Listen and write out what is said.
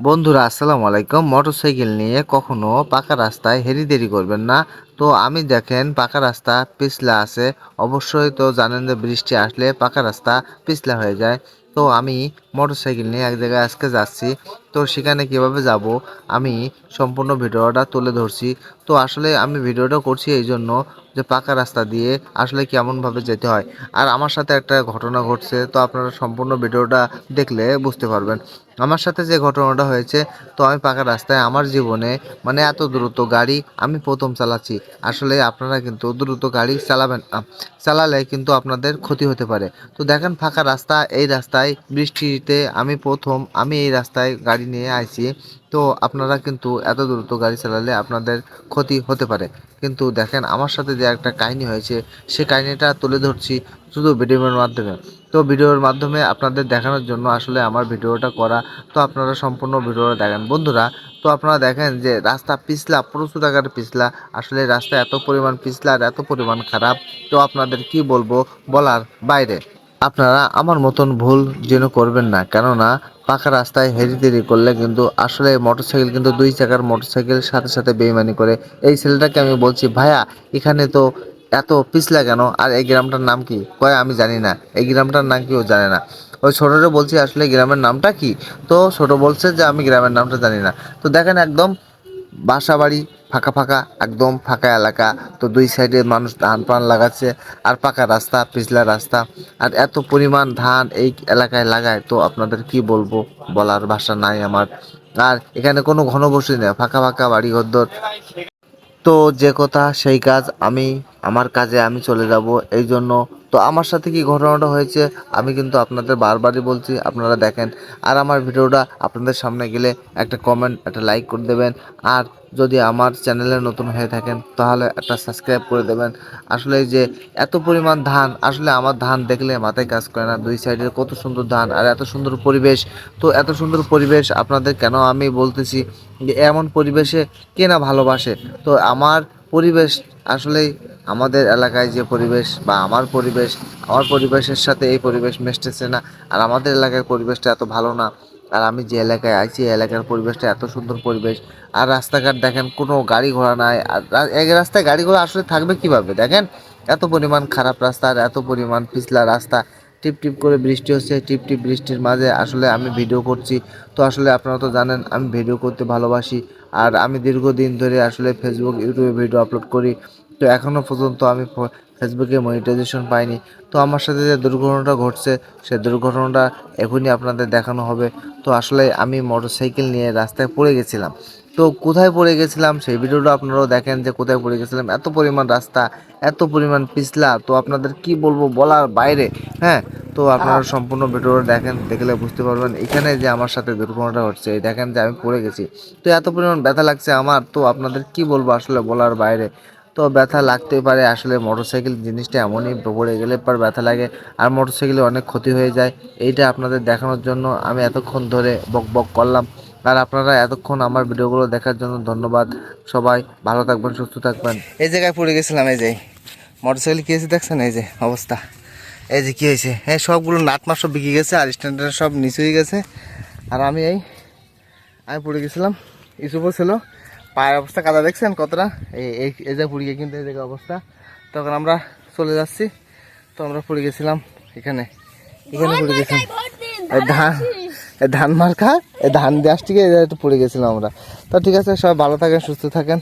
বন্ধুরা, আসসালামু আলাইকুম। মোটরসাইকেল নিয়ে কখনো পাকা রাস্তায় হেরি দেরি করবেন না। তো আমি দেখেন, পাকা রাস্তা পিছলা আছে। অবশ্যই তো জানেন যে বৃষ্টি আসলে পাকা রাস্তা পিছলা হয়ে যায়। তো আমি মোটরসাইকেল নিয়ে এক জায়গায় আজকে যাচ্ছি। তো সেখানে কীভাবে যাব? আমি সম্পূর্ণ ভিডিওটা তুলে ধরছি। তো আসলে আমি ভিডিওটা করছি এই জন্য যে পাকা রাস্তা দিয়ে আসলে কেমনভাবে যেতে হয়। আর আমার সাথে একটা ঘটনা ঘটছে, তো আপনারা সম্পূর্ণ ভিডিওটা দেখলে বুঝতে পারবেন। আমার সাথে যে ঘটনাটা হয়েছে, তো আমি পাকা রাস্তায় আমার জীবনে মানে এত দ্রুত গাড়ি আমি প্রথম চালাচ্ছি। আসলে আপনারা কিন্তু দ্রুত গাড়ি চালাবেন চালালে কিন্তু আপনাদের ক্ষতি হতে পারে। তো দেখেন ফাঁকা রাস্তা, এই রাস্তায় বৃষ্টিতে আমি প্রথম, আমি এই রাস্তায় গাড়ি নিয়ে আইছি। তো আপনারা কিন্তু এত দ্রুত গাড়ি চালালে আপনাদের ক্ষতি হতে পারে। কিন্তু দেখেন আমার সাথে যে একটা কাহিনী হয়েছে, সে কাহিনীটা তুলে ধরছি শুধু ভিডিওর মাধ্যমে। তো ভিডিওর মাধ্যমে আপনাদের দেখানোর জন্য আসলে আমার ভিডিওটা করা, তো আপনারা সম্পূর্ণ ভিডিওটা দেখেন। বন্ধুরা, তো আপনারা দেখেন যে রাস্তা পিছলা, প্রচুর টাকার পিছলা। আসলে রাস্তা এত পরিমাণ পিছলা আর এত পরিমাণ খারাপ, তো আপনাদের কি বলব বলার বাইরে। আপনারা আমার মতন ভুল যেন করবেন না, কেননা পাকা রাস্তায় হেরি তেরি করলে কিন্তু আসলে মোটরসাইকেল কিন্তু দুই চাকার মোটরসাইকেল সাথে সাথে বেইমানি করে। এই ছেলেটাকে আমি বলছি, ভাইয়া, এখানে তো এত পিছলা কেন? আর এই গ্রামটার নাম কি? কয়, আমি জানি না। এই গ্রামটার নাম কি ও জানে না। ওই ছোটোরে বলছি, আসলে গ্রামের নামটা কি? তো ছোটো বলছে যে, আমি গ্রামের নামটা জানি না। তো দেখেন একদম বাসা বাড়ি ফাঁকা ফাঁকা, একদম ফাঁকা এলাকা। তো দুই সাইডে মানুষ ধান পান লাগাচ্ছে, আর পাকা রাস্তা, পিছলা রাস্তা। আর এত পরিমাণ ধান এই এলাকায় লাগায়, তো আপনাদের কি বলব? বলার ভাষা নাই আমার। আর এখানে কোনো ঘনবসতি নেই, ফাঁকা ফাঁকা বাড়ি ঘরদর তো যে কথা, সেই কাজ আমি আমার কাজে আমি চলে যাব, এই জন্য। তো আমার সাথে কি ঘটনাটা হয়েছে, আমি কিন্তু আপনাদের বারবারই বলছি, আপনারা দেখেন। আর আমার ভিডিওটা আপনাদের সামনে গেলে একটা কমেন্ট একটা লাইক করে দেবেন। আর যদি আমার চ্যানেলে নতুন হয়ে থাকেন, তাহলে একটা সাবস্ক্রাইব করে দেবেন। আসলে যে এত পরিমাণ ধান, আসলে আমার ধান দেখলে মাথায় কাজ করে না। দুই সাইডে কত সুন্দর ধান আর এত সুন্দর পরিবেশ। তো এত সুন্দর পরিবেশ আপনাদের কেন আমি বলতেছি যে এমন পরিবেশে কে না ভালোবাসে? তো আমার পরিবেশ আসলেই আমাদের এলাকায় যে পরিবেশ বা আমার পরিবেশ, আমার পরিবেশের সাথে এই পরিবেশ মেশতেছে না। আর আমাদের এলাকার পরিবেশটা এত ভালো না। আর আমি যে এলাকায় আছি, এই এলাকার পরিবেশটা এত সুন্দর পরিবেশ। আর রাস্তাঘাট দেখেন, কোনো গাড়ি ঘোড়া নাই। আর এক রাস্তায় গাড়ি ঘোড়া আসলে থাকবে কীভাবে? দেখেন, এত পরিমাণ খারাপ রাস্তা আর এত পরিমাণ পিছলা রাস্তা। টিপ টিপ করে বৃষ্টি হচ্ছে, টিপ টিপ বৃষ্টির মাঝে আসলে আমি ভিডিও করছি। তো আসলে আপনারা তো জানেন, আমি ভিডিও করতে ভালোবাসি। আর আমি দীর্ঘদিন ধরে আসলে ফেসবুক ইউটিউবে ভিডিও আপলোড করি। তো এখনও পর্যন্ত আমি ফেসবুকে মনিটাইজেশন পাইনি। তো আমার সাথে যে দুর্ঘটনাটা ঘটছে, সে দুর্ঘটনাটা এখনই আপনাদের দেখানো হবে। তো আসলে আমি মোটরসাইকেল নিয়ে রাস্তায় পড়ে গেছিলাম। তো কোথায় পড়ে গেছিলাম? সেই ভিডিওটা আপনারাও দেখেন যে কোথায় পড়ে গেছিলাম। এত পরিমাণ রাস্তা এত পরিমাণ পিছলা তো আপনাদের কি বলব বলার বাইরে হ্যাঁ? তো আপনারা সম্পূর্ণ ভিডিওটা দেখেন দেখলে বুঝতে পারবেন। এখানে যে আমার সাথে দুর্ঘটনাটা ঘটছে এই দেখেন যে আমি পড়ে গেছি। তো এত পরিমাণ ব্যথা লাগছে আমার তো আপনাদের কি বলব আসলে বলার বাইরে? তো ব্যথা লাগতে পারে আসলে মোটরসাইকেল জিনিসটা এমনই পড়ে গেলে পর ব্যথা লাগে আর মোটরসাইকেলে অনেক ক্ষতি হয়ে যায়। এইটা আপনাদের দেখানোর জন্য আমি এতক্ষণ ধরে বক বক করলাম। আর আপনারা এতক্ষণ আমার ভিডিওগুলো দেখার জন্য ধন্যবাদ। সবাই ভালো থাকবেন সুস্থ থাকবেন। এই জায়গায় পড়ে গেছিলাম এই যে। মোটরসাইকেল কী হয়েছে দেখছেন? এই যে অবস্থা। এই যে কী হয়েছে? হ্যাঁ সবগুলো নাট মাস সব বিকে গেছে আর স্ট্যান্ডার্ড সব নিচে হয়ে গেছে। আর আমি এই আমি পড়ে গেছিলাম। ইসুপও ছিল। পায়ের অবস্থা কাদা দেখছেন কতটা? এই এই এই যে পড়ে গিয়ে কিন্তু এই জায়গায় অবস্থা। তখন আমরা চলে যাচ্ছি। তো আমরা পড়ে গেছিলাম এখানে। এখানে পড়ে গেছিলাম। ধান ধান মার্কা ধান গাছটিকে পড়ে গেছিলাম আমরা। তো ঠিক আছে, সবাই ভালো থাকেন, সুস্থ থাকেন।